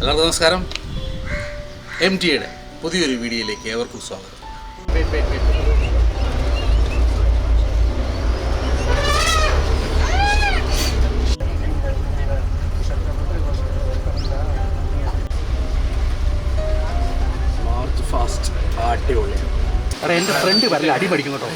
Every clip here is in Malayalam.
എല്ലാവർക്കും നമസ്കാരം. എം ടിയുടെ പുതിയൊരു വീഡിയോയിലേക്ക് ഏവർക്കും സ്വാഗതം. ഫാസ്റ്റ് അടിപൊളി എടാ എന്റെ ഫ്രണ്ട് വരല അടി പഠിക്കും കേട്ടോ.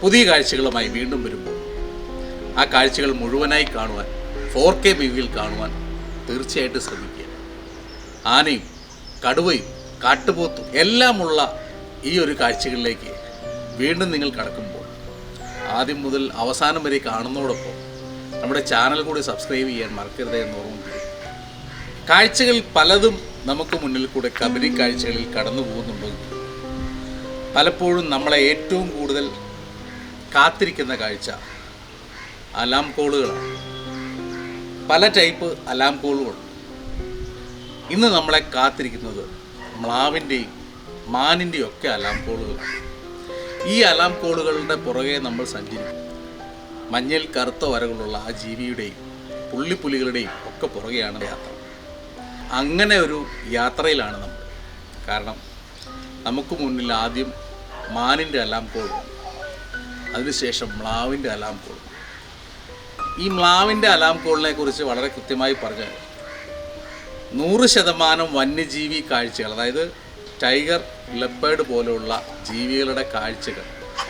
പുതിയ കാഴ്ചകളുമായി വീണ്ടും വരുമ്പോൾ ആ കാഴ്ചകൾ മുഴുവനായി കാണുവാൻ ഫോർ കെ ബിവിയിൽ കാണുവാൻ തീർച്ചയായിട്ടും ശ്രമിക്കുക. ആനയും കടുവയും കാട്ടുപോത്തും എല്ലാമുള്ള ഈ ഒരു കാഴ്ചകളിലേക്ക് വീണ്ടും നിങ്ങൾ കടക്കുമ്പോൾ ആദ്യം മുതൽ അവസാനം വരെ കാണുന്നതോടൊപ്പം നമ്മുടെ ചാനൽ കൂടി സബ്സ്ക്രൈബ് ചെയ്യാൻ മറക്കരുത് എന്ന് ഓർമ്മിപ്പിക്കുന്നു കാഴ്ചകൾ പലതും നമുക്ക് മുന്നിൽ കൂടെ കബരി കാഴ്ചകളിൽ കടന്നു പോകുന്നുണ്ടെങ്കിൽ പലപ്പോഴും നമ്മളെ ഏറ്റവും കൂടുതൽ കാത്തിരിക്കുന്ന കാഴ്ച. അലാം കോളുകളാണ് പല ടൈപ്പ് അലാം കോളുകളുണ്ട് ഇന്ന് നമ്മളെ കാത്തിരിക്കുന്നത് മ്ലാവിന്റെയും മാനിന്റെയും ഒക്കെ അലാം കോളുകളാണ് ഈ അലാം കോളുകളുടെ പുറകെ നമ്മൾ സഞ്ചരിക്കും. മഞ്ഞൽ കറുത്ത വരകളുള്ള ആ ജീവിയുടെയും പുള്ളിപ്പുലികളുടെയും ഒക്കെ പുറകെയാണ് യാത്ര. അങ്ങനെ ഒരു യാത്രയിലാണ് നമ്മൾ. കാരണം നമുക്ക് മുന്നിൽ ആദ്യം മാനിന്റെ അലാം കോളും അതിനുശേഷം മ്ലാവിന്റെ അലാം കോൾ. ഈ മ്ലാവിന്റെ അലാം കോളിനെ കുറിച്ച് വളരെ കൃത്യമായി പറഞ്ഞാൽ നൂറ് ശതമാനം വന്യജീവി കാഴ്ചകൾ അതായത് ടൈഗർ ലബേഡ് പോലെയുള്ള ജീവികളുടെ കാഴ്ചകൾ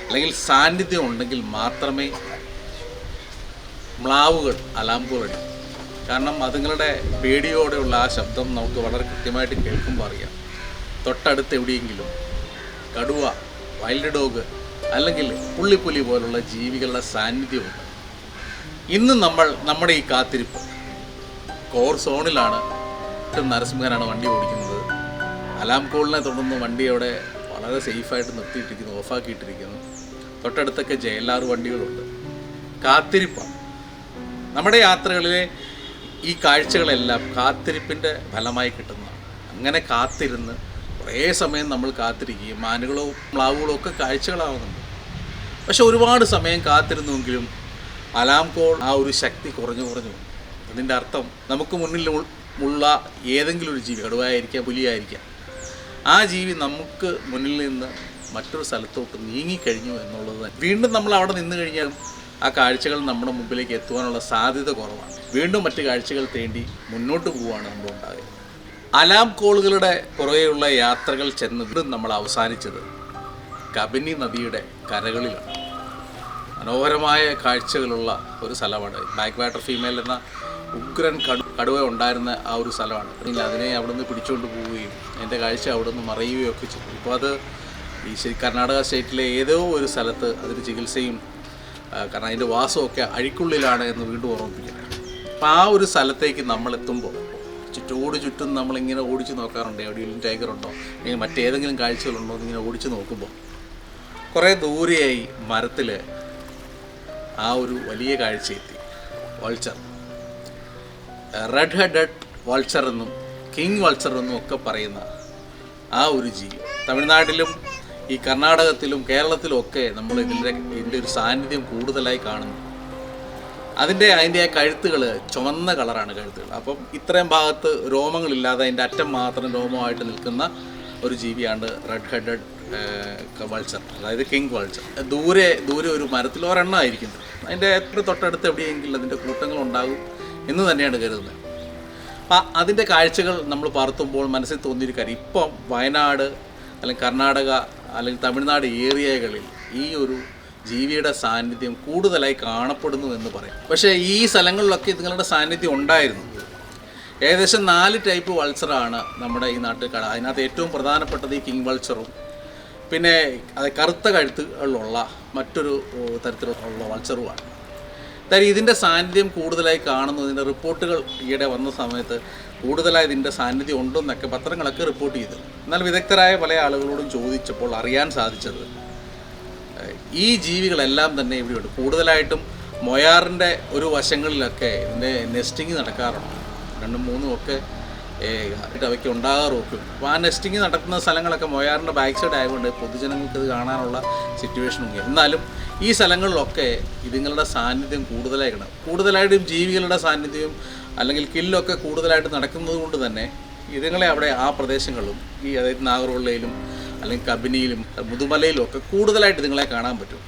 അല്ലെങ്കിൽ സാന്നിധ്യം ഉണ്ടെങ്കിൽ മാത്രമേ മ്ലാവുകൾ അലാം കോൾ അടിക്കും കാരണം അതുങ്ങളുടെ പേടിയോടെയുള്ള ആ ശബ്ദം നമുക്ക് വളരെ കൃത്യമായിട്ട് കേൾക്കുമ്പോൾ അറിയാം. തൊട്ടടുത്ത് എവിടെയെങ്കിലും കടുവ വൈൽഡ് ഡോഗ് അല്ലെങ്കിൽ പുള്ളിപ്പുലി പോലുള്ള ജീവികളുടെ സാന്നിധ്യമുണ്ട് ഇന്ന് നമ്മൾ നമ്മുടെ ഈ കാത്തിരിപ്പ് കോർ സോണിലാണ് നരസിംഹനാണ് വണ്ടി ഓടിക്കുന്നത്. അലാം കോളിനെ തുടർന്ന് വണ്ടി അവിടെ വളരെ സേഫായിട്ട് നിർത്തിയിട്ടിരിക്കുന്നു ഓഫാക്കിയിട്ടിരിക്കുന്നു. തൊട്ടടുത്തൊക്കെ ജയലാർ വണ്ടികളുണ്ട്. കാത്തിരിപ്പാണ് നമ്മുടെ യാത്രകളിലെ ഈ കാഴ്ചകളെല്ലാം കാത്തിരിപ്പിന്റെ ഫലമായി കിട്ടുന്നതാണ്. അങ്ങനെ കാത്തിരുന്ന് കുറേ സമയം നമ്മൾ കാത്തിരിക്കുകയും മാനുകളോ പ്ലാവുകളോ ഒക്കെ കാഴ്ചകളാവുന്നുണ്ട്. പക്ഷെ ഒരുപാട് സമയം കാത്തിരുന്നുവെങ്കിലും അലാം കോൾ ആ ഒരു ശക്തി കുറഞ്ഞു കുറഞ്ഞു. അതിന്റെ അർത്ഥം നമുക്ക് മുന്നിൽ ഉള്ള ഏതെങ്കിലും ഒരു ജീവി കടുവായിരിക്കാം പുലിയായിരിക്കാം ആ ജീവി നമുക്ക് മുന്നിൽ നിന്ന് മറ്റൊരു സ്ഥലത്തോട്ട് നീങ്ങിക്കഴിഞ്ഞു എന്നുള്ളത് വീണ്ടും നമ്മൾ അവിടെ നിന്ന് കഴിഞ്ഞാൽ ആ കാഴ്ചകൾ നമ്മുടെ മുമ്പിലേക്ക് എത്തുവാനുള്ള സാധ്യത കുറവാണ്. വീണ്ടും മറ്റു കാഴ്ചകൾ തേണ്ടി മുന്നോട്ട് പോവുകയാണ് നമ്മൾ ഉണ്ടാകുന്നത്. അലാം കോളുകളുടെ പുറകെയുള്ള യാത്രകൾ ചെന്നത് നമ്മൾ അവസാനിച്ചത് കബനി നദിയുടെ കരകളിലാണ്. മനോഹരമായ കാഴ്ചകളുള്ള ഒരു സ്ഥലമാണ്. ബാക്ക് വാട്ടർ ഫീമെയിൽ എന്ന ഉഗ്രൻ കടു കടുവ ഉണ്ടായിരുന്ന ആ ഒരു സ്ഥലമാണ്. അല്ലെങ്കിൽ അതിനെ അവിടെ നിന്ന് പിടിച്ചുകൊണ്ട് പോവുകയും അതിന്റെ കാഴ്ച അവിടെ നിന്ന് മറയുകയും ഒക്കെ ചെയ്തു. ഇപ്പോൾ അത് ഈ കർണാടക സ്റ്റേറ്റിലെ ഏതോ ഒരു സ്ഥലത്ത് അതിന് ചികിത്സയും കാരണം അതിന്റെ വാസമൊക്കെ അഴിക്കുള്ളിലാണ് എന്ന് വീണ്ടും ഓർമ്മിപ്പിക്കുന്നത് അപ്പോൾ ആ ഒരു സ്ഥലത്തേക്ക് നമ്മൾ എത്തുമ്പോൾ ചുറ്റോട് ചുറ്റും നമ്മളിങ്ങനെ ഓടിച്ച് നോക്കാറുണ്ട്. എവിടെയെങ്കിലും ടൈഗർ ഉണ്ടോ? അല്ലെങ്കിൽ മറ്റേതെങ്കിലും കാഴ്ചകളുണ്ടോ എന്നിങ്ങനെ ഓടിച്ച് നോക്കുമ്പോൾ. കുറേ ദൂരെയായി മരത്തിൽ ആ ഒരു വലിയ കാഴ്ച എത്തി വൾച്ചർ റെഡ് ഹെഡഡ് വൾച്ചർ എന്നും കിങ് വൾച്ചർ എന്നും ഒക്കെ പറയുന്ന ആ ഒരു ജീവി. തമിഴ്നാട്ടിലും ഈ കർണാടകത്തിലും കേരളത്തിലും ഒക്കെ നമ്മൾ ഇതിന്റെ ഇതിന്റെ ഒരു സാന്നിധ്യം കൂടുതലായി കാണുന്നു. അതിന്റെ അതിന്റെ ആ കഴുത്തുകൾ ചുവന്ന കളറാണ് കഴുത്തുകൾ. അപ്പം ഇത്രയും ഭാഗത്ത് രോമങ്ങളില്ലാതെ അതിന്റെ അറ്റം മാത്രം രോമമായിട്ട് നിൽക്കുന്ന ഒരു ജീവിയാണ് റെഡ് ഹെഡഡ് വൾച്ചർ അതായത് കിങ് വൾച്ചർ ദൂരെ ദൂരെ ഒരു മരത്തിൽ ഒരെണ്ണമായിരിക്കും അതിന്റെ എത്ര തൊട്ടടുത്ത് എവിടെയെങ്കിലും അതിന്റെ കൂട്ടങ്ങൾ ഉണ്ടാകും എന്ന് തന്നെയാണ് കരുതുന്നത്. അപ്പം അതിന്റെ കാഴ്ചകൾ നമ്മൾ പറത്തുമ്പോൾ മനസ്സിൽ തോന്നിയൊരു കാര്യം ഇപ്പം വയനാട് അല്ലെങ്കിൽ കർണാടക അല്ലെങ്കിൽ തമിഴ്നാട് ഏരിയകളിൽ ഈ ഒരു ജീവിയുടെ സാന്നിധ്യം കൂടുതലായി കാണപ്പെടുന്നു എന്ന് പറയും. പക്ഷേ ഈ സ്ഥലങ്ങളിലൊക്കെ ഇതുങ്ങളുടെ സാന്നിധ്യം ഉണ്ടായിരുന്നു. ഏകദേശം നാല് ടൈപ്പ് വൾച്ചറാണ് നമ്മുടെ ഈ നാട്ടിൽ കാണുക അതിനകത്ത് ഏറ്റവും പ്രധാനപ്പെട്ടത് ഈ കിങ് വൾച്ചറും പിന്നെ അത് കറുത്ത കഴുത്തുകളിലുള്ള മറ്റൊരു തരത്തിലുള്ള വൾച്ചറുമാണ് എന്തായാലും ഇതിന്റെ സാന്നിധ്യം കൂടുതലായി കാണുന്നു. ഇതിന്റെ റിപ്പോർട്ടുകൾ ഈയിടെ വന്ന സമയത്ത് കൂടുതലായി ഇതിന്റെ സാന്നിധ്യം ഉണ്ടെന്നൊക്കെ പത്രങ്ങളൊക്കെ റിപ്പോർട്ട് ചെയ്തു. എന്നാൽ വിദഗ്ധരായ പല ആളുകളോടും ചോദിച്ചപ്പോൾ അറിയാൻ സാധിച്ചത് ഈ ജീവികളെല്ലാം തന്നെ ഇവിടെയുണ്ട്. കൂടുതലായിട്ടും മൊയാറിന്റെ ഒരു വശങ്ങളിലൊക്കെ ഇതിന്റെ നെസ്റ്റിങ് നടക്കാറുണ്ട്. രണ്ടും മൂന്നും ഒക്കെ അവയ്ക്ക് ഉണ്ടാകാറുമൊക്കെ അപ്പോൾ ആ നെസ്റ്റിങ് നടക്കുന്ന സ്ഥലങ്ങളൊക്കെ മൊയാറിന്റെ ബാക്ക് സൈഡ് ആയതുകൊണ്ട് പൊതുജനങ്ങൾക്ക് ഇത് കാണാനുള്ള സിറ്റുവേഷനും ഉണ്ട് എന്നാലും ഈ സ്ഥലങ്ങളിലൊക്കെ ഇതുങ്ങളുടെ സാന്നിധ്യം കൂടുതലായി കൂടുതലായിരിക്കണം കൂടുതലായിട്ടും ജീവികളുടെ സാന്നിധ്യം അല്ലെങ്കിൽ കില്ലൊക്കെ കൂടുതലായിട്ട് നടക്കുന്നത് കൊണ്ട് തന്നെ ഇതുങ്ങളെ അവിടെ ആ പ്രദേശങ്ങളിലും ഈ അതായത് നാഗർവള്ളയിലും അല്ലെങ്കിൽ കബിനിയിലും മുതുമലയിലും ഒക്കെ കൂടുതലായിട്ട് നിങ്ങളെ കാണാൻ പറ്റും.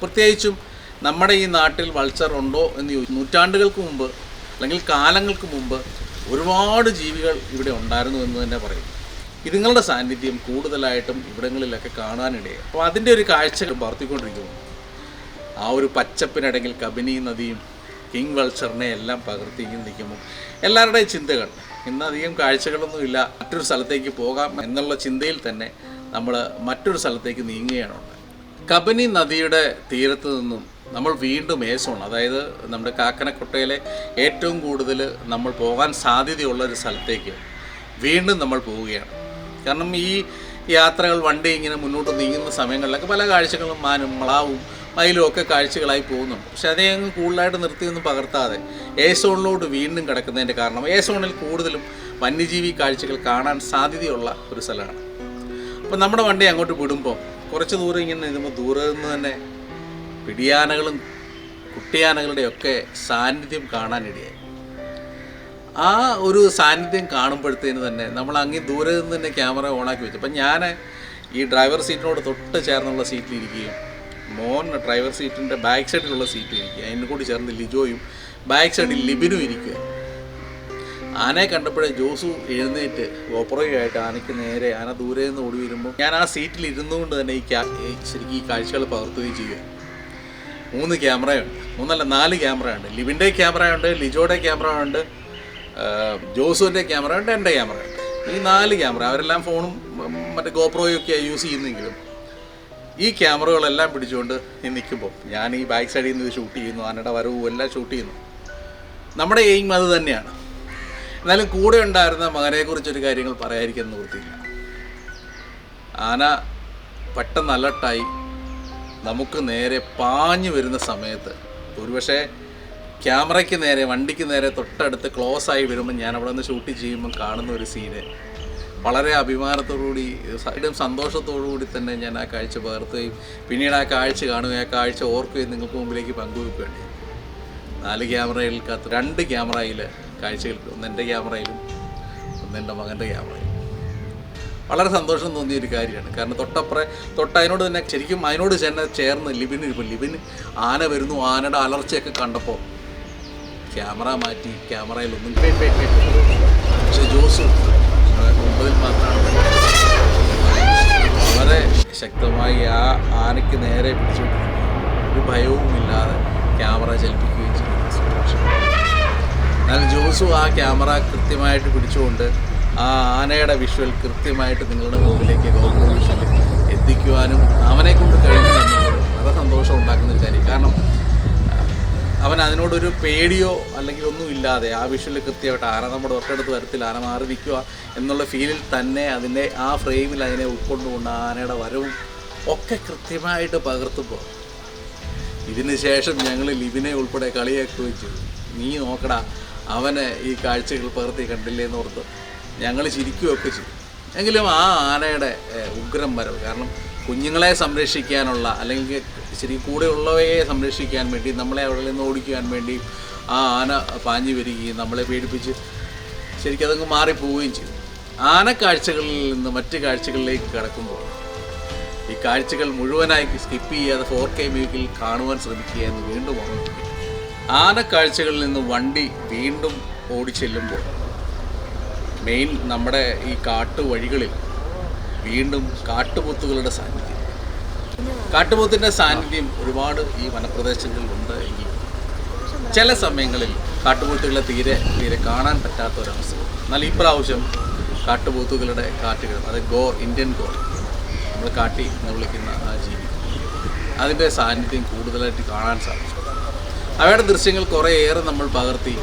പ്രത്യേകിച്ചും നമ്മുടെ ഈ നാട്ടിൽ വൾച്ചർ ഉണ്ടോ എന്ന് നൂറ്റാണ്ടുകൾക്ക് മുമ്പ് അല്ലെങ്കിൽ കാലങ്ങൾക്ക് മുമ്പ് ഒരുപാട് ജീവികൾ ഇവിടെ ഉണ്ടായിരുന്നു എന്ന് തന്നെ പറയും. ഇതുങ്ങളുടെ സാന്നിധ്യം കൂടുതലായിട്ടും ഇവിടങ്ങളിലൊക്കെ കാണാനിടയായി. അപ്പോൾ അതിന്റെ ഒരു കാഴ്ച വളർത്തിക്കൊണ്ടിരിക്കുന്നു. ആ ഒരു പച്ചപ്പിനടങ്ങിൽ കബിനി നദിയും കിങ് വൾച്ചറിനെ എല്ലാം പകർത്തി നിൽക്കുമ്പോൾ എല്ലാവരുടെയും ചിന്തകൾ. ഇന്നധികം കാഴ്ചകളൊന്നുമില്ല. മറ്റൊരു സ്ഥലത്തേക്ക് പോകാം എന്നുള്ള ചിന്തയിൽ തന്നെ നമ്മൾ മറ്റൊരു സ്ഥലത്തേക്ക് നീങ്ങുകയാണ്. കബനി നദിയുടെ തീരത്ത് നിന്നും നമ്മൾ വീണ്ടും ഏസോൺ അതായത് നമ്മുടെ കാക്കനക്കൊട്ടയിലെ ഏറ്റവും കൂടുതൽ നമ്മൾ പോകാൻ സാധ്യതയുള്ള ഒരു സ്ഥലത്തേക്ക് വീണ്ടും നമ്മൾ പോവുകയാണ്. കാരണം ഈ യാത്രകൾ വണ്ടി ഇങ്ങനെ മുന്നോട്ട് നീങ്ങുന്ന സമയങ്ങളിലൊക്കെ പല കാഴ്ചകളും മാനും മളാവും മയിലും ഒക്കെ കാഴ്ചകളായി പോകുന്നുണ്ട്. പക്ഷെ അതേ അങ്ങ് കൂടുതലായിട്ട് നിർത്തിയൊന്നും പകർത്താതെ എ സോണിലോട്ട് വീണ്ടും കിടക്കുന്നതിന്റെ കാരണം എ സോണിൽ കൂടുതലും വന്യജീവി കാഴ്ചകൾ കാണാൻ സാധ്യതയുള്ള ഒരു സ്ഥലമാണ്. അപ്പം നമ്മുടെ വണ്ടി അങ്ങോട്ട് വിടുമ്പോൾ കുറച്ച് ദൂരം ഇങ്ങനെ ഇതുമ്പോൾ ദൂരെ നിന്ന് തന്നെ പിടിയാനകളും കുട്ടിയാനകളുടെയൊക്കെ സാന്നിധ്യം കാണാനിടയായി ആ ഒരു സാന്നിധ്യം കാണുമ്പോഴത്തേന് തന്നെ നമ്മൾ അങ്ങ് ദൂരെ നിന്ന് തന്നെ ക്യാമറ ഓണാക്കി വെച്ചു. അപ്പം ഞാൻ ഈ ഡ്രൈവർ സീറ്റിനോട് തൊട്ട് ചേർന്നുള്ള സീറ്റിലിരിക്കുകയും മോൻ ഡ്രൈവർ സീറ്റിന്റെ ബാക്ക് സൈഡിലുള്ള സീറ്റിലിരിക്കുക അതിനെ കൂടി ചേർന്ന് ലിജോയും ബാക്ക് സൈഡിൽ ലിബിനും ഇരിക്കുക ആനയെ കണ്ടപ്പോഴേ ജോസു എഴുന്നേറ്റ് ഓപ്പറയായിട്ട് ആനയ്ക്ക് നേരെ ആന ദൂരെ നിന്ന് ഓടി വരുമ്പോൾ ഞാൻ ആ സീറ്റിൽ ഇരുന്നുകൊണ്ട് തന്നെ ഈ ശരിക്കും ഈ കാഴ്ചകൾ പകർത്തുകയും ചെയ്യുക മൂന്ന് ക്യാമറയുണ്ട് മൂന്നല്ല നാല് ക്യാമറയുണ്ട് ലിവിന്റെ ക്യാമറയുണ്ട് ലിജോയുടെ ക്യാമറയുണ്ട് ജോസുവിന്റെ ക്യാമറ ഉണ്ട് എന്റെ ക്യാമറ ഉണ്ട്. ഈ നാല് ക്യാമറ അവരെല്ലാം ഫോണും മറ്റേ ഗോപ്രോയും ഒക്കെ യൂസ് ചെയ്യുന്നെങ്കിലും ഈ ക്യാമറകളെല്ലാം പിടിച്ചുകൊണ്ട് നിൽക്കുമ്പോൾ ഞാൻ ഈ ബാക്ക് സൈഡിൽ നിന്ന് ഷൂട്ട് ചെയ്യുന്നു ആനയുടെ വരവും എല്ലാം ഷൂട്ട് ചെയ്യുന്നു. നമ്മുടെ എയിം അത് തന്നെയാണ്. എന്നാലും കൂടെ ഉണ്ടായിരുന്ന മകനെക്കുറിച്ചൊരു കാര്യങ്ങൾ പറയാതിരിക്കാൻ നിവൃത്തിയില്ല. ആന പെട്ടെന്ന് അലർട്ടായി. നമുക്ക് നേരെ പാഞ്ഞു വരുന്ന സമയത്ത് ഒരുപക്ഷെ ക്യാമറയ്ക്ക് നേരെ വണ്ടിക്ക് നേരെ തൊട്ടടുത്ത് ക്ലോസ് ആയി വരുമ്പോൾ ഞാൻ അവിടെ നിന്ന് ഷൂട്ട് ചെയ്യുമ്പോൾ കാണുന്ന ഒരു സീന് വളരെ അഭിമാനത്തോടുകൂടി സൈഡും സന്തോഷത്തോടു കൂടി തന്നെ ഞാൻ ആ കാഴ്ച പകർത്തുകയും പിന്നീട് ആ കാഴ്ച കാണുകയും ആ കാഴ്ച ഓർക്കുകയും നിങ്ങൾക്ക് മുമ്പിലേക്ക് പങ്കുവെക്കുകയാണ് നാല് ക്യാമറയിൽക്കകത്ത് രണ്ട് ക്യാമറയിൽ കാഴ്ചകൾ ഒന്ന് എന്റെ ക്യാമറയിലും ഒന്ന് എന്റെ മകന്റെ ക്യാമറയിലും. വളരെ സന്തോഷം തോന്നിയ ഒരു കാര്യമാണ്. കാരണം തൊട്ടപ്പുറം തൊട്ട് അതിനോട് തന്നെ ശരിക്കും അതിനോട് തന്നെ ചേർന്ന് ലിബിന് ഇപ്പോൾ ലിബിന് ആന വരുന്നു ആനയുടെ അലർച്ചയൊക്കെ കണ്ടപ്പോൾ ക്യാമറ മാറ്റി ക്യാമറയിൽ ഒന്നും പക്ഷേ ജോസ് ഒമ്പതിൽ മാത്രമാണ്. വളരെ ശക്തമായി ആ ആനയ്ക്ക് നേരെ പിടിച്ചുകൊണ്ടിരിക്കുകയും ഒരു ഭയവുമില്ലാതെ ക്യാമറ ചലിപ്പിക്കുകയും ചെയ്യുന്ന സിറ്റുവേഷൻ എന്നാൽ ജോസു ആ ക്യാമറ കൃത്യമായിട്ട് പിടിച്ചുകൊണ്ട് ആ ആനയുടെ വിഷ്വൽ കൃത്യമായിട്ട് നിങ്ങളുടെ മുമ്പിലേക്ക് ഗോപ്രോ വിഷ്വൽ എത്തിക്കുവാനും അവനെ കൊണ്ട് കഴിഞ്ഞു വളരെ സന്തോഷം ഉണ്ടാക്കുന്ന കാര്യം. കാരണം അവൻ അതിനോടൊരു പേടിയോ അല്ലെങ്കിൽ ഒന്നും ഇല്ലാതെ ആ വിഷ്വൽ കൃത്യമായിട്ട് ആന നമ്മുടെ ഒറ്റടുത്ത് വരത്തിൽ ആന മാറി നിൽക്കുക എന്നുള്ള ഫീലിൽ തന്നെ അതിന്റെ ആ ഫ്രെയിമിൽ അതിനെ ഉൾക്കൊണ്ടുകൊണ്ട് ആനയുടെ വരവും ഒക്കെ കൃത്യമായിട്ട് പകർത്തുമ്പോൾ ഇതിന് ശേഷം ഞങ്ങൾ ലിബിനെ ഉൾപ്പെടെ കളിയാക്കുകയും ചെയ്തു. നീ നോക്കടാ അവന് ഈ കാഴ്ചകൾ പകർത്തി കണ്ടില്ലേ എന്ന് ഓർത്ത് ഞങ്ങൾ ചിരിക്കുകയൊക്കെ ചെയ്തു. എങ്കിലും ആ ആനയുടെ ഉഗ്രം വരവ് കാരണം കുഞ്ഞുങ്ങളെ സംരക്ഷിക്കാനുള്ള അല്ലെങ്കിൽ ശരി കൂടെയുള്ളവയെ സംരക്ഷിക്കാൻ വേണ്ടി നമ്മളെ അവിടെ നിന്ന് ഓടിക്കുവാൻ വേണ്ടി ആ ആന പാഞ്ഞു വരികയും നമ്മളെ പേടിപ്പിച്ച് ശരിക്കും അതങ്ങ് മാറിപ്പോവുകയും ചെയ്തു. ആനക്കാഴ്ചകളിൽ നിന്ന് മറ്റ് കാഴ്ചകളിലേക്ക് കടക്കുമ്പോൾ ഈ കാഴ്ചകൾ മുഴുവനായി സ്കിപ്പ് ചെയ്യാതെ ഫോർ കെ മ്യൂക്കിൽ കാണുവാൻ ശ്രമിക്കുക എന്ന് വീണ്ടും ഓർമ്മിപ്പിക്കും ആനക്കാഴ്ചകളിൽ നിന്ന് വണ്ടി വീണ്ടും ഓടിച്ചെല്ലുമ്പോൾ മെയിൻ നമ്മുടെ ഈ കാട്ടുവഴികളിൽ വീണ്ടും കാട്ടുപോത്തുകളുടെ സാന്നിധ്യം. കാട്ടുപോത്തിന്റെ സാന്നിധ്യം ഒരുപാട് ഈ വനപ്രദേശങ്ങളിലുണ്ട് എങ്കിൽ ചില സമയങ്ങളിൽ കാട്ടുപോത്തുകളെ തീരെ തീരെ കാണാൻ പറ്റാത്ത ഒരവസ്ഥ. എന്നാൽ ഈ പ്രാവശ്യം കാട്ടുപോത്തുകളുടെ കാട്ടുകൾ അത് ഗോ ഇന്ത്യൻ ഗോ നമ്മൾ കാട്ടി എന്ന് വിളിക്കുന്ന ആ ജീവി അതിന്റെ സാന്നിധ്യം കൂടുതലായിട്ട് കാണാൻ സാധിച്ചു. അവയുടെ ദൃശ്യങ്ങൾ കുറേയേറെ നമ്മൾ പകർത്തി.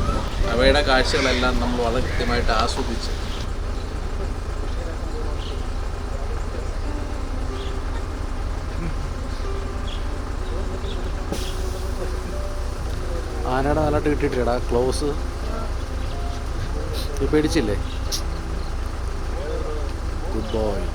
അവയുടെ കാഴ്ചകളെല്ലാം നമ്മൾ വളരെ കൃത്യമായിട്ട് ആസ്വദിച്ച്. ആനയുടെ നല്ലതായിട്ട് കിട്ടിയിട്ടാ ക്ലോസ് പേടിച്ചില്ലേ? ഗുഡ് ബോയ്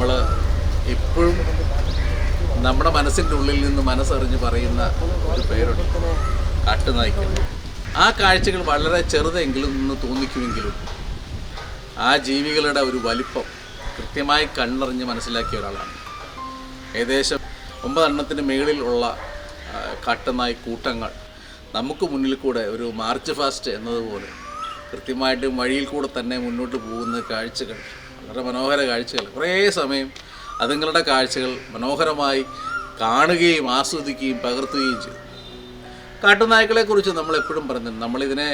നമ്മൾ എപ്പോഴും നമ്മുടെ മനസ്സിന്റെ ഉള്ളിൽ നിന്ന് മനസ്സറിഞ്ഞ് പറയുന്ന ഒരു പേരുണ്ട്. കാട്ടുനായ്ക്കൾ ആ കാഴ്ചകൾ വളരെ ചെറുതെങ്കിലും നിന്ന് തോന്നിക്കുമെങ്കിലും ആ ജീവികളുടെ ഒരു വലിപ്പം കൃത്യമായി കണ്ണറിഞ്ഞ് മനസ്സിലാക്കിയ ഒരാളാണ്. ഏകദേശം ഒമ്പതെണ്ണത്തിന് മുകളിൽ ഉള്ള കാട്ടുനായ് കൂട്ടങ്ങൾ നമുക്ക് മുന്നിൽ കൂടെ ഒരു മാർച്ച് ഫാസ്റ്റ് എന്നതുപോലെ കൃത്യമായിട്ട് വഴിയിൽ കൂടെ തന്നെ മുന്നോട്ട് പോകുന്ന കാഴ്ചകൾ വളരെ മനോഹര കാഴ്ചകൾ. കുറേ സമയം അതുങ്ങളുടെ കാഴ്ചകൾ മനോഹരമായി കാണുകയും ആസ്വദിക്കുകയും പകർത്തുകയും ചെയ്തു. കാട്ടുനായ്ക്കളെ കുറിച്ച് നമ്മൾ എപ്പോഴും പറഞ്ഞിട്ടുണ്ട്. നമ്മളിതിനെ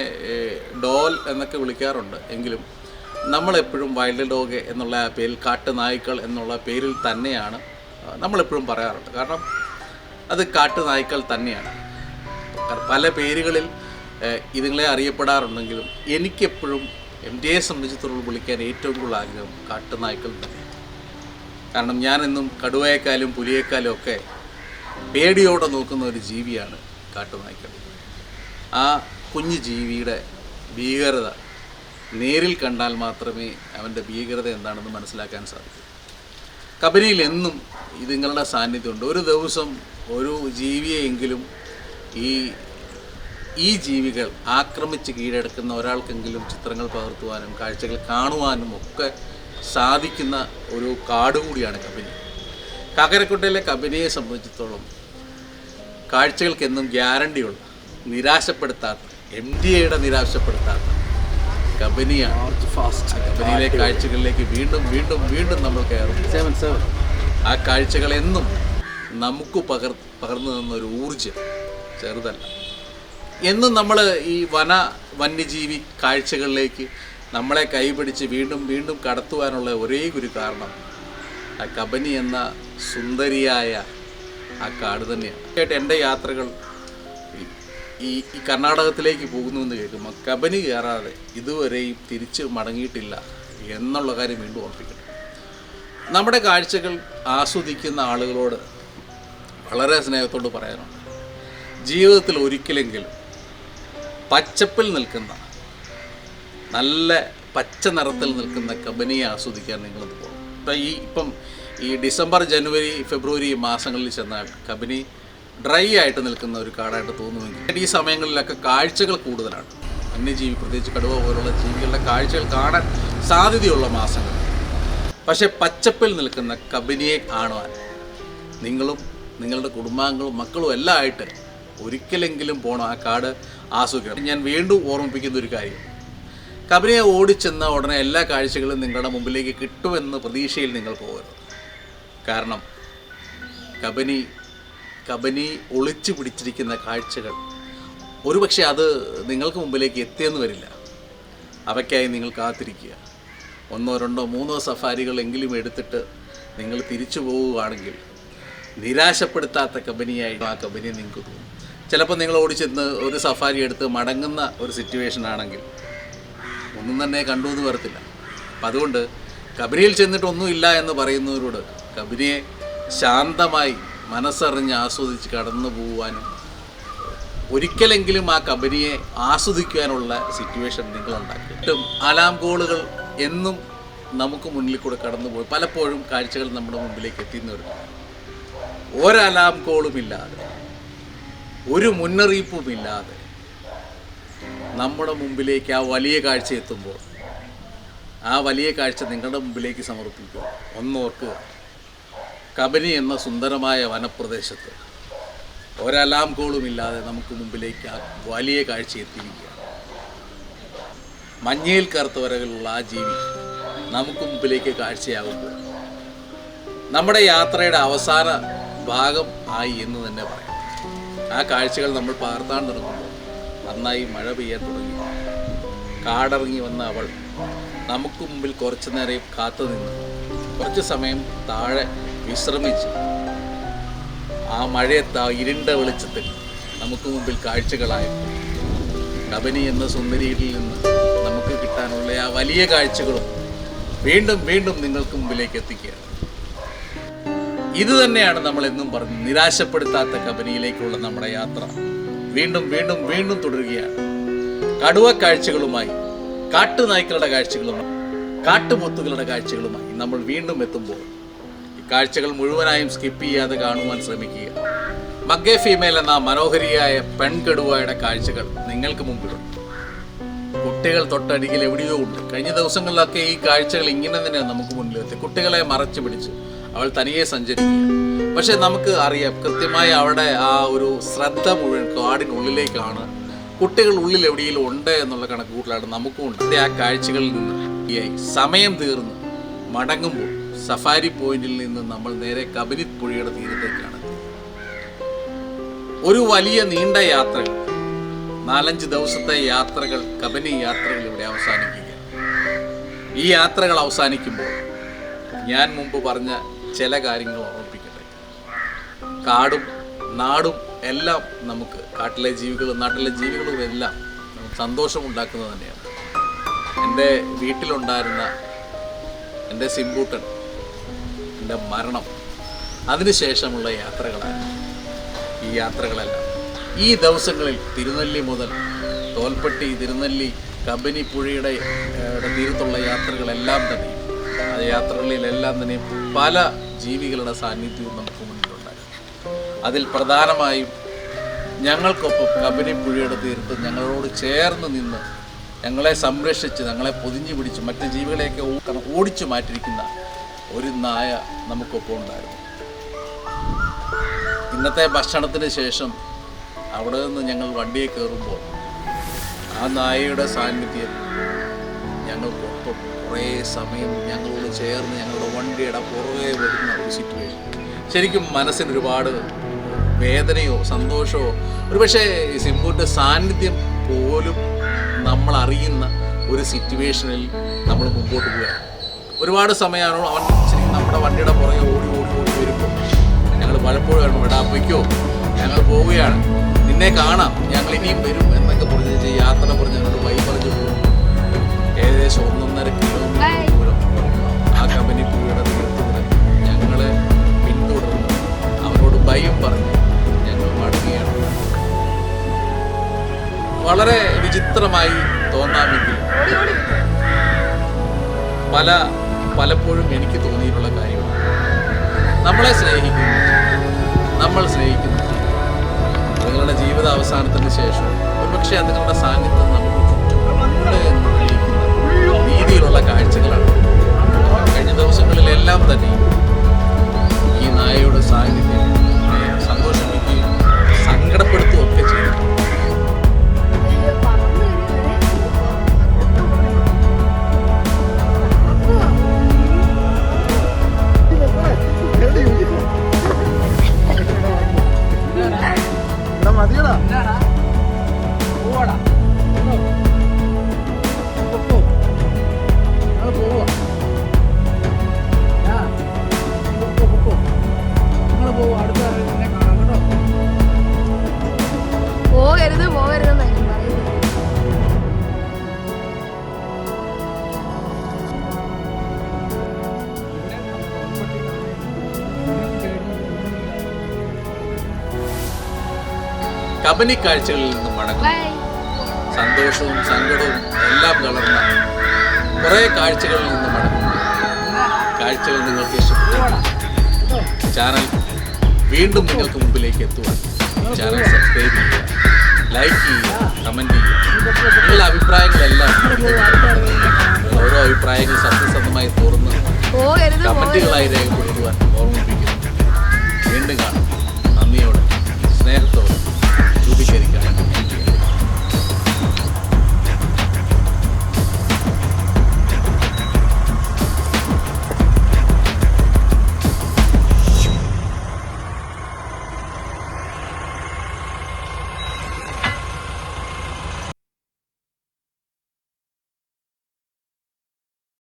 ഡോൽ എന്നൊക്കെ വിളിക്കാറുണ്ട്. എങ്കിലും നമ്മളെപ്പോഴും വൈൽഡ് ഡോഗ് എന്നുള്ള പേരിൽ കാട്ടുനായ്ക്കൾ എന്നുള്ള പേരിൽ തന്നെയാണ് നമ്മളെപ്പോഴും പറയാറുണ്ട്. കാരണം അത് കാട്ടുനായ്ക്കൾ തന്നെയാണ്. പല പേരുകളിൽ ഇതുങ്ങളെ അറിയപ്പെടാറുണ്ടെങ്കിലും എനിക്കെപ്പോഴും എം ടി എ സംബന്ധിച്ചിടത്തോളം വിളിക്കാൻ ഏറ്റവും കൂടുതൽ ആഗ്രഹം കാട്ടുനായ്ക്കൾ കാരണം ഞാനെന്നും കടുവയേക്കാളും പുലിയേക്കാളും ഒക്കെ പേടിയോടെ നോക്കുന്ന ഒരു ജീവിയാണ് കാട്ടുനായ്ക്കൾ. ആ കുഞ്ഞു ജീവിയുടെ ഭീകരത നേരിൽ കണ്ടാൽ മാത്രമേ അവന്റെ ഭീകരത എന്താണെന്ന് മനസ്സിലാക്കാൻ സാധിക്കൂ. കബനിയിൽ എന്നും ഇതുങ്ങളുടെ സാന്നിധ്യമുണ്ട്. ഒരു ദിവസം ഒരു ജീവിയെങ്കിലും ഈ ഈ ജീവികൾ ആക്രമിച്ച് കീഴടക്കുന്ന ഒരാൾക്കെങ്കിലും ചിത്രങ്ങൾ പകർത്തുവാനും കാഴ്ചകൾ കാണുവാനും ഒക്കെ സാധിക്കുന്ന ഒരു കാട് കൂടിയാണ് കബനി. കാക്കരക്കുട്ടയിലെ കബനിയെ സംബന്ധിച്ചിടത്തോളം കാഴ്ചകൾക്കെന്നും ഗ്യാരണ്ടിയുള്ള നിരാശപ്പെടുത്താത്ത എം ഡി എയുടെ നിരാശപ്പെടുത്താത്ത കബനിയാണ്. ഫാസ്റ്റ് കബനിയിലെ കാഴ്ചകളിലേക്ക് വീണ്ടും വീണ്ടും വീണ്ടും നമ്മൾ കയറും. സെവൻ സെവൻ ആ കാഴ്ചകളെന്നും നമുക്ക് പകർ പകർന്നു തന്ന ഒരു ഊർജം ചെറുതല്ല. എന്നും നമ്മൾ ഈ വന വന്യജീവി കാഴ്ചകളിലേക്ക് നമ്മളെ കൈപിടിച്ച് വീണ്ടും വീണ്ടും കടത്തുവാനുള്ള ഒരേ ഒരു കാരണം ആ കബനി എന്ന സുന്ദരിയായ ആ കാട് തന്നെയാണ്. കേട്ട് എന്റെ യാത്രകൾ ഈ- ഈ കർണാടകത്തിലേക്ക് പോകുന്നു എന്ന് കേൾക്കുമ്പോൾ കബനി കയറാതെ ഇതുവരെയും തിരിച്ച് മടങ്ങിയിട്ടില്ല എന്നുള്ള കാര്യം വീണ്ടും ഓർപ്പിക്കണം. നമ്മുടെ കാഴ്ചകൾ ആസ്വദിക്കുന്ന ആളുകളോട് വളരെ സ്നേഹത്തോട് പറയാനുണ്ട്. ജീവിതത്തിൽ ഒരിക്കലെങ്കിലും പച്ചപ്പിൽ നിൽക്കുന്ന നല്ല പച്ച നിറത്തിൽ നിൽക്കുന്ന കബനിയെ ആസ്വദിക്കാൻ നിങ്ങളത് പോകും. ഇപ്പം ഈ ഇപ്പം ഈ ഡിസംബർ ജനുവരി ഫെബ്രുവരി മാസങ്ങളിൽ ചെന്നാൽ കബനി ഡ്രൈ ആയിട്ട് നിൽക്കുന്ന ഒരു കാടായിട്ട് തോന്നുമെങ്കിൽ ഈ സമയങ്ങളിലൊക്കെ കാഴ്ചകൾ കൂടുതലാണ്. വന്യജീവി പ്രത്യേകിച്ച് കടുവ പോലുള്ള ജീവികളുടെ കാഴ്ചകൾ കാണാൻ സാധ്യതയുള്ള മാസങ്ങൾ. പക്ഷേ പച്ചപ്പിൽ നിൽക്കുന്ന കബനിയെ കാണുവാൻ നിങ്ങളും നിങ്ങളുടെ കുടുംബാംഗങ്ങളും മക്കളും എല്ലാം ആയിട്ട് ഒരിക്കലെങ്കിലും പോകണം ആ കാട് ആസ്വദിക്കണം ഞാൻ വീണ്ടും ഓർമ്മിപ്പിക്കുന്ന ഒരു കാര്യം. കബനിയെ ഓടിച്ചെന്ന ഉടനെ എല്ലാ കാഴ്ചകളും നിങ്ങളുടെ മുമ്പിലേക്ക് കിട്ടുമെന്ന് പ്രതീക്ഷയിൽ നിങ്ങൾ പോകരുത്. കാരണം കബനി കബനി ഒളിച്ചു പിടിച്ചിരിക്കുന്ന കാഴ്ചകൾ ഒരുപക്ഷെ അത് നിങ്ങൾക്ക് മുമ്പിലേക്ക് എത്തിയെന്ന് വരില്ല. അവയ്ക്കായി നിങ്ങൾ കാത്തിരിക്കുക. ഒന്നോ രണ്ടോ മൂന്നോ സഫാരികൾ എങ്കിലും എടുത്തിട്ട് നിങ്ങൾ തിരിച്ചു പോവുകയാണെങ്കിൽ നിരാശപ്പെടുത്താത്ത കമ്പനിയായിട്ട് ആ കമ്പനി നിങ്ങൾക്ക് തോന്നും. ചിലപ്പോൾ നിങ്ങൾ ഓടിച്ചെന്ന് ഒരു സഫാരി എടുത്ത് മടങ്ങുന്ന ഒരു സിറ്റുവേഷൻ ആണെങ്കിൽ ഒന്നും തന്നെ കണ്ടു എന്ന് വരത്തില്ല. അപ്പം അതുകൊണ്ട് കബരിയിൽ ചെന്നിട്ട് ഒന്നുമില്ല എന്ന് പറയുന്നവരോട് കബരിയെ ശാന്തമായി മനസ്സറിഞ്ഞ് ആസ്വദിച്ച് കടന്നു പോകുവാനും ഒരിക്കലെങ്കിലും ആ കബരിയെ ആസ്വദിക്കാനുള്ള സിറ്റുവേഷൻ നിങ്ങൾ ഉണ്ടാക്കി. ഏറ്റവും അലാം കോളുകൾ എന്നും നമുക്ക് മുന്നിൽ കൂടെ കടന്നുപോയി പലപ്പോഴും കാഴ്ചകൾ നമ്മുടെ മുമ്പിലേക്ക് എത്തിയെന്ന് വരുന്നു ഒരലാം കോളുമില്ലാതെ ഒരു മുന്നറിയിപ്പുമില്ലാതെ നമ്മുടെ മുമ്പിലേക്ക് ആ വലിയ കാഴ്ച എത്തുമ്പോൾ ആ വലിയ കാഴ്ച നിങ്ങളുടെ മുമ്പിലേക്ക് സമർപ്പിക്കുക ഒന്നോർക്കുക. കബനി എന്ന സുന്ദരമായ വനപ്രദേശത്ത് ഒരലാം കോളുമില്ലാതെ നമുക്ക് മുമ്പിലേക്ക് ആ വലിയ കാഴ്ച എത്തിയിരിക്കുക മഞ്ഞയിൽ കറുത്ത വരകളുള്ള ആ ജീവി നമുക്ക് മുമ്പിലേക്ക് കാഴ്ചയാകുമ്പോൾ നമ്മുടെ യാത്രയുടെ അവസാന ഭാഗം ആയി എന്ന് തന്നെ പറയാം. ആ കാഴ്ചകൾ നമ്മൾ പാർത്താൻ തുടങ്ങുമ്പോൾ നന്നായി മഴ പെയ്യാൻ തുടങ്ങി. കാടിറങ്ങി വന്ന അവൾ നമുക്ക് മുമ്പിൽ കുറച്ചു നേരം കാത്തു നിന്ന്. കുറച്ച് സമയം താഴെ വിശ്രമിച്ച്. ആ മഴയത്ത് ആ ഇരുണ്ട വെളിച്ചത്തിൽ നമുക്ക് മുമ്പിൽ കാഴ്ചകളായി. കബനി എന്ന സുന്ദരിയിൽ നിന്ന് നമുക്ക് കിട്ടാനുള്ള ആ വലിയ കാഴ്ചകളും വീണ്ടും വീണ്ടും നിങ്ങൾക്ക് മുമ്പിലേക്ക് എത്തിക്കുകയാണ്. ഇത് തന്നെയാണ് നമ്മൾ എന്നും പറഞ്ഞു നിരാശപ്പെടുത്താത്ത കബനിയിലേക്കുള്ള നമ്മുടെ യാത്ര. വീണ്ടും വീണ്ടും വീണ്ടും തുടരുകയാണ്. കടുവ കാഴ്ചകളുമായി കാട്ടുനായ്ക്കളുടെ കാഴ്ചകളുമായി കാട്ടുമുത്തുകളുടെ കാഴ്ചകളുമായി നമ്മൾ വീണ്ടും എത്തുമ്പോൾ ഈ കാഴ്ചകൾ മുഴുവനായും സ്കിപ്പ് ചെയ്യാതെ കാണുവാൻ ശ്രമിക്കുക. മഗ്ഗെ ഫീമെയിൽ എന്ന മനോഹരിയായ പെൺകടുവയുടെ കാഴ്ചകൾ നിങ്ങൾക്ക് മുമ്പിലുണ്ട് കുട്ടികൾ തൊട്ടടിയിൽ എവിടെയോ ഉണ്ട്. കഴിഞ്ഞ ദിവസങ്ങളിലൊക്കെ ഈ കാഴ്ചകൾ ഇങ്ങനെ തന്നെയാണ് നമുക്ക് മുന്നിലെത്തി. കുട്ടികളെ മറച്ചു പിടിച്ച് അവൾ തനിയെ സഞ്ചരിക്കുക. പക്ഷെ നമുക്ക് അറിയാം കൃത്യമായി അവിടെ ആ ഒരു ശ്രദ്ധ മുഴുവൻ കാടിനുള്ളിലേക്കാണ്. കുട്ടികൾ ഉള്ളിൽ എവിടെയെങ്കിലും ഉണ്ട് എന്നുള്ള കണക്കുകൂട്ടലാണ് നമുക്കും ഉണ്ട്. ആ കാഴ്ചകളിൽ നിന്ന് സമയം തീർന്ന്. മടങ്ങുമ്പോൾ സഫാരി പോയിന്റിൽ നിന്ന് നമ്മൾ നേരെ കബനി പുഴയുടെ തീരത്തേക്കാണ്. ഒരു വലിയ നീണ്ട യാത്രകൾ നാലഞ്ച് ദിവസത്തെ യാത്രകൾ കബനി യാത്രകൾ ഇവിടെ അവസാനിക്കുകയാണ് ഈ യാത്രകൾ അവസാനിക്കുമ്പോൾ ഞാൻ മുമ്പ് പറഞ്ഞ ചില കാര്യങ്ങൾ ഓർമ്മിപ്പിക്കട്ടെ. കാടും നാടും എല്ലാം നമുക്ക് കാട്ടിലെ ജീവികളും നാട്ടിലെ ജീവികളും എല്ലാം നമുക്ക് സന്തോഷമുണ്ടാക്കുന്നത് തന്നെയാണ്. എന്റെ വീട്ടിലുണ്ടായിരുന്ന എന്റെ സിംബൂട്ടൻ എന്റെ മരണം അതിനുശേഷമുള്ള യാത്രകളാണ് ഈ യാത്രകളെല്ലാം. ഈ ദിവസങ്ങളിൽ തിരുനെല്ലി മുതൽ തോൽപ്പെട്ടി തിരുനെല്ലി കബനി പുഴയുടെ തീരത്തുള്ള യാത്രകളെല്ലാം തന്നെ ആ യാത്രകളിലെല്ലാം തന്നെ പല ജീവികളുടെ സാന്നിധ്യവും നമുക്ക് മുന്നിലുണ്ടായിരുന്നു അതിൽ പ്രധാനമായും ഞങ്ങൾക്കൊപ്പം കബനി പുഴയുടെ തീരത്ത് ഞങ്ങളോട് ചേർന്ന് നിന്ന് ഞങ്ങളെ സംരക്ഷിച്ച് ഞങ്ങളെ പൊതിഞ്ഞു പിടിച്ച് മറ്റ് ജീവികളെയൊക്കെ ഓടിച്ചു മാറ്റിയിരിക്കുന്ന ഒരു നായ നമുക്കൊപ്പം ഉണ്ടായിരുന്നു. ഇന്നത്തെ ഭക്ഷണത്തിന് ശേഷം അവിടെ നിന്ന് ഞങ്ങൾ വണ്ടിയെ കയറുമ്പോൾ ആ നായയുടെ സാന്നിധ്യം ഞങ്ങൾക്കൊപ്പം കുറേ സമയം ഞങ്ങളോട് ചേർന്ന് ഞങ്ങളുടെ വണ്ടിയുടെ പുറകെ വരുന്ന ഒരു സിറ്റുവേഷൻ ശരിക്കും മനസ്സിന് ഒരുപാട് വേദനയോ സന്തോഷമോ ഒരുപക്ഷെ സിംബുവിന്റെ സാന്നിധ്യം പോലും നമ്മൾ അറിയുന്ന ഒരു സിറ്റുവേഷനിൽ നമ്മൾ മുമ്പോട്ട് പോവുകയാണ്. ഒരുപാട് സമയമാണ് അവൻ ശരിക്കും നമ്മുടെ വണ്ടിയുടെ പുറകെ ഓടി ഓടി ഓടി വരുമ്പോൾ ഞങ്ങൾ പലപ്പോഴും പറഞ്ഞു വിടാ പൊയ്ക്കോ ഞങ്ങൾ പോവുകയാണ്. നിന്നെ കാണാം ഞങ്ങൾ ഇനിയും വരും എന്നൊക്കെ പറഞ്ഞ് യാത്ര പറഞ്ഞ് ഞങ്ങളുടെ വൈ പറഞ്ഞു പോകും ഏകദേശം ഒന്നൊന്നര കിലോമീറ്റർ ദൂരം ആ കമ്പനി പുഴയുടെ തീരത്തൂടെ ഞങ്ങളെ പിന്തുടർന്ന് അവരോട് ഭയം പറഞ്ഞ് ഞങ്ങൾ മടങ്ങുകയാണ്. വളരെ വിചിത്രമായി തോന്നാമെങ്കിലും പല പലപ്പോഴും എനിക്ക് തോന്നിയിട്ടുള്ള കാര്യമാണ്. നമ്മളെ സ്നേഹിക്കുന്നു. നമ്മൾ സ്നേഹിക്കുന്നു. നിങ്ങളുടെ ജീവിത അവസാനത്തിന് ശേഷം ഒരുപക്ഷെ അതുങ്ങളുടെ സാന്നിധ്യം നമുക്ക് ചുറ്റും ഉണ്ട്. എന്ന് തെളിയിക്കുന്ന രീതിയിലുള്ള കാഴ്ചകളാണ്. കഴിഞ്ഞ ദിവസങ്ങളിലെല്ലാം തന്നെ ഈ നായയുടെ സാന്നിധ്യം സന്തോഷിപ്പിക്കുകയും സങ്കടപ്പെടുത്തുകയും ഒക്കെ ചെയ്തു. മതിയടാ. കബനി കാഴ്ചകളിൽ നിന്നും മടങ്ങും സന്തോഷവും സങ്കടവും എല്ലാം കലർന്ന കുറേ കാഴ്ചകളിൽ നിന്നും മടങ്ങും കാഴ്ചകൾ നിങ്ങൾക്ക് ഇഷ്ടപ്പെട്ടു ചാനൽ വീണ്ടും നിങ്ങൾക്ക് മുമ്പിലേക്ക് എത്തുവാൻ ചാനൽ സബ്സ്ക്രൈബ് ചെയ്യുക ലൈക്ക് ചെയ്യുക കമന്റ് ചെയ്യുക. നിങ്ങളുടെ അഭിപ്രായങ്ങളെല്ലാം ഓരോ അഭിപ്രായങ്ങൾ സത്യസന്ധമായി തുറന്ന് കമന്റുകളായി രേഖപ്പെടുത്തുവാൻ ഓർമ്മിപ്പിക്കുന്നു. വീണ്ടും കാണാം. നന്ദിയോടെ സ്നേഹത്തോടെ. görüşelim.